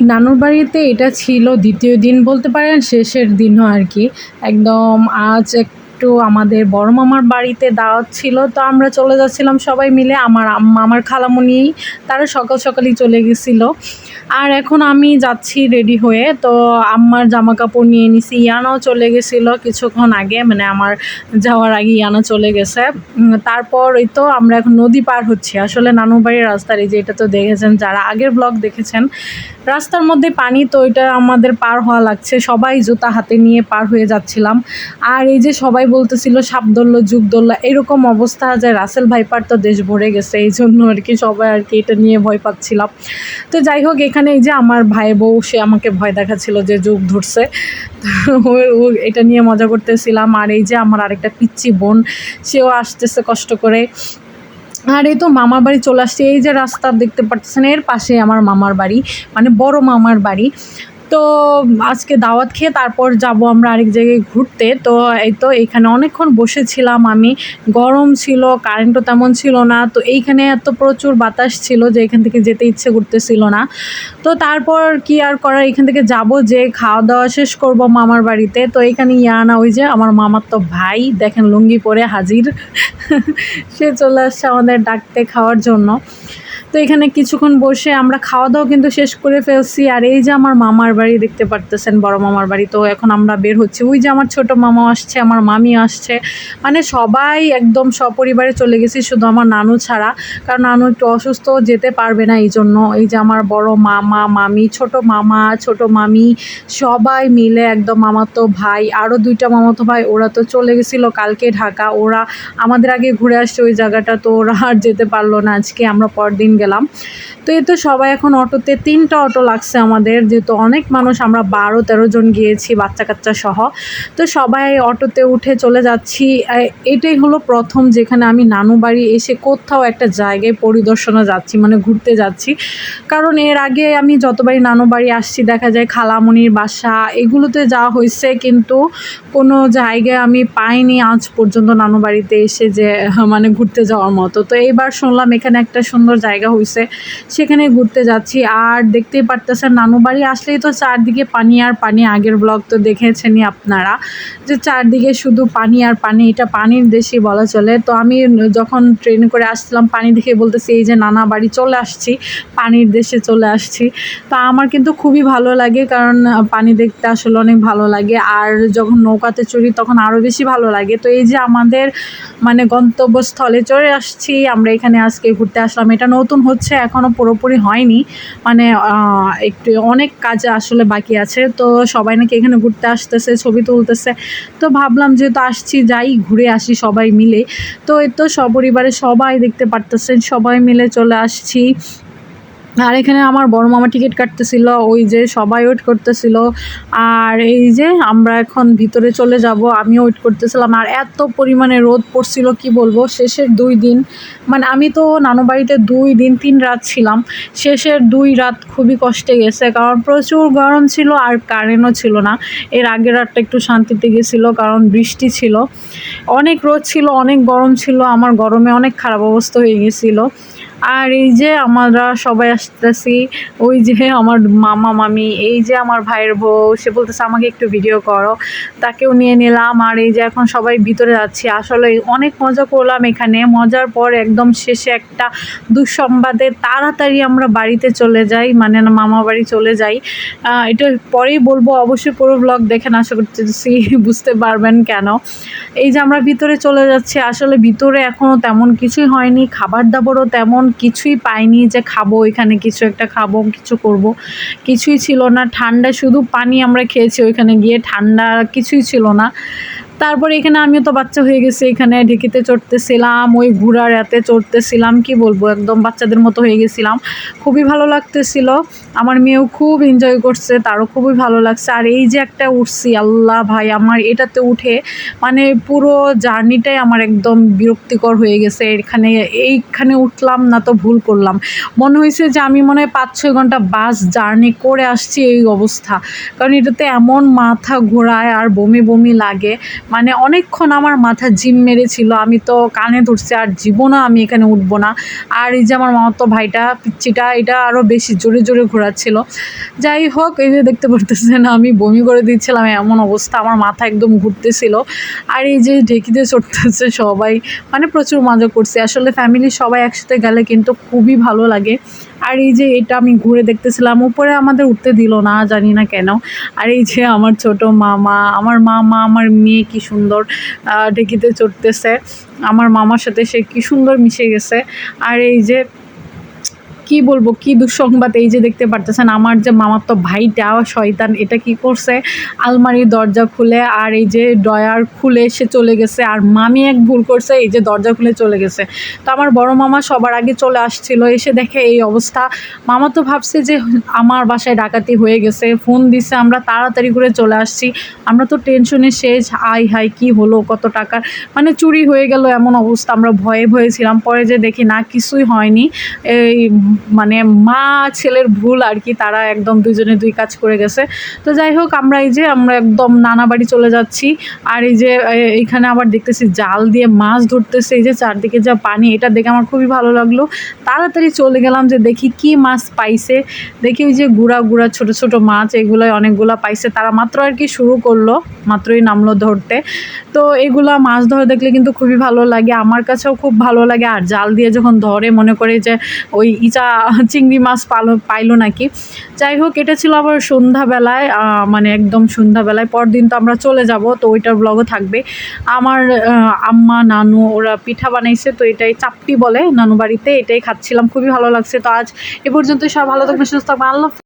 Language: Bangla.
নানুর বাড়িতে এটা ছিল দ্বিতীয় দিন বলতে পারেন শেষের দিনও আর কি। একদম আজ একটু আমাদের বড় মামার বাড়িতে দাওয়াত ছিল, তো আমরা চলে যাচ্ছিলাম সবাই মিলে। আমার আম্মা আমার খালামুনি, তারা সকাল সকালই চলে গেছিল। আর এখন আমি যাচ্ছি রেডি হয়ে, তো আম্মার জামা কাপড় নিয়ে নিছি। ইয়ানাও চলে গেছিল কিছুক্ষণ আগে মানে আমার যাওয়ার আগে ইয়ানা চলে গেছে। তারপর এই তো আমরা এখন নদী পার হচ্ছি। আসলে নানুর বাড়ির রাস্তার এই যে এটা তো দেখেছেন, যারা আগের ব্লগ দেখেছেন, রাস্তার মধ্যে পানি তো এটা আমাদের পার হওয়া লাগছে। সবাই জুতা হাতে নিয়ে পার হয়ে যাচ্ছিলাম। আর এই যে সবাই বলতেছিল, সাপ ধরলো, যুগ ধরলো, এরকম অবস্থা যে রাসেল ভাইপার তো দেশ ভরে গেছে এই জন্য আর কি সবাই আর কি এটা নিয়ে ভয় পাচ্ছিলাম। তো যাই হোক, এখানে এই যে আমার ভাই বউ, সে আমাকে ভয় দেখাচ্ছিল যে যুগ ধরছে। ও এটা নিয়ে মজা করতেছিলাম। আর এই যে আমার আরেকটা পিচ্ছি বোন, সেও আসতেছে কষ্ট করে। আর এই তো মামার বাড়ি চলে আসছে। এই যে রাস্তা দেখতে পাচ্ছেন এর পাশে আমার মামার বাড়ি মানে বড় মামার বাড়ি। তো আজকে দাওয়াত খেয়ে তারপর যাব আমরা আরেক জায়গায় ঘুরতে। তো এই তো এখানে অনেকক্ষণ বসেছিলাম আমি। গরম ছিল কারেন্টও তেমন ছিল না। তো এইখানে এত প্রচুর বাতাস ছিল যে এখান থেকে যেতে ইচ্ছে করতেছিল না। তো তারপর কি আর করার? এখান থেকে যাব যে খাওয়া দাওয়া শেষ করব মামার বাড়িতে। তো এখানে ইয়ানা, ওই যে আমার মামার তো ভাই, দেখেন লুঙ্গি পরে হাজির। সে চলে আসছে আমাদের ডাকতে খাওয়ার জন্য। তো এখানে কিছুক্ষণ বসে আমরা খাওয়া দাওয়া কিন্তু শেষ করে ফেলছি। আর এই যে আমার মামার বাড়ি দেখতে পারতেছেন, বড় মামার বাড়ি। তো এখন আমরা বের হচ্ছি। ওই যে আমার ছোট মামা আসছে, আমার মামি আসছে। মানে সবাই একদম সপরিবারে চলে গেছি, শুধু আমার নানু ছাড়া। কারণ নানু একটু অসুস্থ, যেতে পারবে না এই জন্য এই যে আমার বড় মামা, মামি, ছোট মামা, ছোট মামি, সবাই মিলে একদম মামাতো ভাই আরও দুইটা মামাতো ভাই, ওরা তো চলে গেছিল কালকে ঢাকা। ওরা আমাদের আগে ঘুরে আসছে ওই জায়গাটা, তো ওরা আর যেতে পারল না। আজকে আমরা পরদিন গেলাম। তো এই তো সবাই এখন অটোতে, তিনটা অটো লাগছে আমাদের, যেহেতু অনেক মানুষ, আমরা বারো, তেরো জন গিয়েছি বাচ্চা কাচ্চা সহ। তো সবাই অটোতে উঠে চলে যাচ্ছি। এটাই হলো প্রথম যেখানে আমি নানু বাড়ি এসে কোথাও একটা জায়গায় পরিদর্শনে যাচ্ছি মানে ঘুরতে যাচ্ছি। কারণ এর আগে আমি যতবারই নানু বাড়ি আসছি, দেখা যায় খালামণির বাসা, এগুলোতে যাওয়া হয়েছে কিন্তু কোনো জায়গায় আমি পাইনি আজ পর্যন্ত নানু বাড়িতে এসে যে মানে ঘুরতে যাওয়ার মতো। তো এইবার শুনলাম এখানে একটা সুন্দর জায়গা হয়েছে সেখানে ঘুরতে যাচ্ছি। আর দেখতেই পারতেছেন, নানু বাড়ি আসলেই তো চারদিকে পানি আর পানি। আগের ব্লগ তো দেখেছেনই আপনারা যে চারদিকে শুধু পানি আর পানি, এটা পানির দেশই বলা চলে। তো আমি যখন ট্রেন করে আসছিলাম, পানি দেখে বলতেছি, এই যে নানা বাড়ি চলে আসছি, পানির দেশে চলে আসছি। তা আমার কিন্তু খুবই ভালো লাগে, কারণ পানি দেখতে আসলে অনেক ভালো লাগে। আর যখন নৌকাতে চড়ি, তখন আরও বেশি ভালো লাগে। তো এই যে আমাদের মানে গন্তব্যস্থলে চলে আসছি, আমরা এখানে আজকে ঘুরতে আসলাম। এটা নতুন হচ্ছে এখনও পুরোপুরি হয়নি। মানে একটু অনেক কাজ আসলে বাকি আছে। তো সবাই নাকি এখানে ঘুরতে আসতেছে, ছবি তুলতেছে। তো ভাবলাম যেহেতু আসছি, যাই ঘুরে আসি সবাই মিলে। তো এই তো সপরিবারে সবাই দেখতে পারতেছেন, সবাই মিলে চলে আসছি। আর এখানে আমার বড় মামা টিকিট কাটতেছিল, ওই যে সবাই ওয়েট করতেছিল। আর এই যে আমরা এখন ভিতরে চলে যাব, আমিও ওয়েট করতেছিলাম। আর এত পরিমাণে রোদ পড়ছিল, কি বলব? শেষের দুই দিন মানে আমি তো নানু বাড়িতে দুই দিন, তিন রাত ছিলাম। শেষের দুই রাত খুবই কষ্টে গেছে, কারণ প্রচুর গরম ছিল আর কারেন্টও ছিল না। এর আগের রাতটা একটু শান্তিতে গেছিল, কারণ বৃষ্টি ছিল। অনেক রোদ ছিল, অনেক গরম ছিল, আমার গরমে অনেক খারাপ অবস্থা হয়ে গেছিল। আর এই যে আমরা সবাই আসতেছি, ওই যে আমার মামা, মামি, এই যে আমার ভাইয়ের বউ, সে বলতেছে, আমাকে একটু ভিডিও করো। তাকেও নিয়ে নিলাম। আর এই যে এখন সবাই ভিতরে যাচ্ছি। আসলে অনেক মজা করলাম এখানে। মজার পর একদম শেষে একটা দুঃসংবাদে তাড়াতাড়ি আমরা বাড়িতে চলে যাই মানে মামা বাড়ি চলে যাই। এটা পরেই বলব, অবশ্যই পুরো ব্লগ দেখেন আশা করতেছি বুঝতে পারবেন কেন। এই যে আমরা ভিতরে চলে যাচ্ছি, আসলে ভিতরে এখনও তেমন কিছুই হয়নি। খাবার দাবারও তেমন কিছুই পাইনি যে খাব, এখানে কিছু একটা খাব, কিছু করব। কিছুই ছিল না। ঠান্ডা শুধু পানি আমরা খেয়েছি ওইখানে গিয়ে। ঠান্ডা কিছুই ছিল না। তারপরে এখানে আমিও তো বাচ্চা হয়ে গেছি, এখানে ঢেকিতে চড়তেছিলাম, ওই ঘোড়ার এতে চড়তেছিলাম, কি বলব, একদম বাচ্চাদের মতো হয়ে গেছিলাম। খুবই ভালো লাগতেছিল, আমার মেয়েও খুব এনজয় করছে, তারও খুবই ভালো লাগছে। আর এই যে একটা উঠছি আল্লাহ ভাই, আমার এটাতে উঠে মানে পুরো জার্নিটাই আমার একদম বিরক্তিকর হয়ে গেছে। এখানে, এইখানে উঠলাম না তো ভুল করলাম। মনে হয়েছে যে আমি মনে হয় পাঁচ ছয় ঘণ্টা বাস জার্নি করে আসছি এই অবস্থা। কারণ এটাতে এমন মাথা ঘোরায় আর বমি বমি লাগে। মানে অনেকক্ষণ আমার মাথা জিম মেরেছিল, আমি তো কানে ধরছি, আর জীবনও আমি এখানে উঠবো না। আর এই যে আমার মামাতো ভাইটা, পিচ্চিটা, এটা আরও বেশি জোরে জোরে ঘোরাচ্ছিল। যাই হোক, এই যে দেখতে পারতেছেন, আমি বমি করে দিচ্ছিলাম, এমন অবস্থা, আমার মাথা একদম ঘুরতেছিল। আর এই যে ঢেকিতে চড়তেছে সবাই মানে প্রচুর মজা করছে। আসলে ফ্যামিলির সবাই একসাথে গেলে কিন্তু খুবই ভালো লাগে। আর এই যে এটা আমি ঘুরে দেখতেছিলাম, উপরে আমাদের উঠতে দিল না, জানি না কেন। আর এই যে আমার ছোট মামা, আমার মামা, আমার মেয়ে কি সুন্দর ঢেকিতে চড়তেছে। আমার মামার সাথে সে কি সুন্দর মিশে গেছে। আর এই যে কি বলব, কি দুঃসংবাদ এই যে দেখতে পারতেছেন, আমার যে মামার তো ভাইটা শয়তান এটা কি করছে? আলমারির দরজা খুলে আর এই যে ডয়ার খুলে সে চলে গেছে আর মামি এক ভুল করছে, এই যে দরজা খুলে চলে গেছে। তো আমার বড় মামা সবার আগে চলে আসছিল, এসে দেখে এই অবস্থা। মামা তো ভাবছে যে আমার বাসায় ডাকাতি হয়ে গেছে, ফোন দিছে, আমরা তাড়াতাড়ি করে চলে আসছি। আমরা তো টেনশনে শেষ আই হাই কি হলো, কত টাকা মানে চুরি হয়ে গেল এমন অবস্থা, আমরা ভয়ে ভয়ে ছিলাম। পরে যে দেখি না, কিছুই হয়নি। এই মানে মা ছেলের ভুল আর কি, তারা একদম দুজনে দুই কাজ করে গেছে। তো যাই হোক, আমরা এই যে, আমরা একদম নানা বাড়ি চলে যাচ্ছি। আর এই যে এইখানে আবার দেখতেছি জাল দিয়ে মাছ ধরতেছে, এই যে চারদিকে যা পানি, এটা দেখে আমার খুবই ভালো লাগল। তাড়াতাড়ি চলে গেলাম যে দেখি কি মাছ পাইছে। দেখি ওই যে গুড়া গুড়া ছোট ছোট মাছ, এগুলোই অনেকগুলো পাইছে। তারা মাত্র আর কি শুরু করল, মাত্রই নামলো ধরতে। তো এগুলা মাছ ধরা দেখলে কিন্তু খুবই ভালো লাগে, আমার কাছেও খুব ভালো লাগে। আর জাল দিয়ে যখন ধরে, মনে করে যে ওই ইচা চিংড়ি মাছ পালো, পাইলো নাকি। যাই হোক, এটা ছিল আবার সন্ধ্যাবেলায় মানে একদম সন্ধ্যাবেলায়। পরদিন তো আমরা চলে যাব, তো ওইটার ব্লগও থাকবে। আমার আম্মা, নানু, ওরা পিঠা বানাইছে, তো এটাই চাপটি বলে, নানু বাড়িতে এটাই খাচ্ছিলাম। খুবই ভালো লাগছে। তো আজ এ পর্যন্ত সব ভালো থাকবে সুস্থ থাকবে আল্লাহ।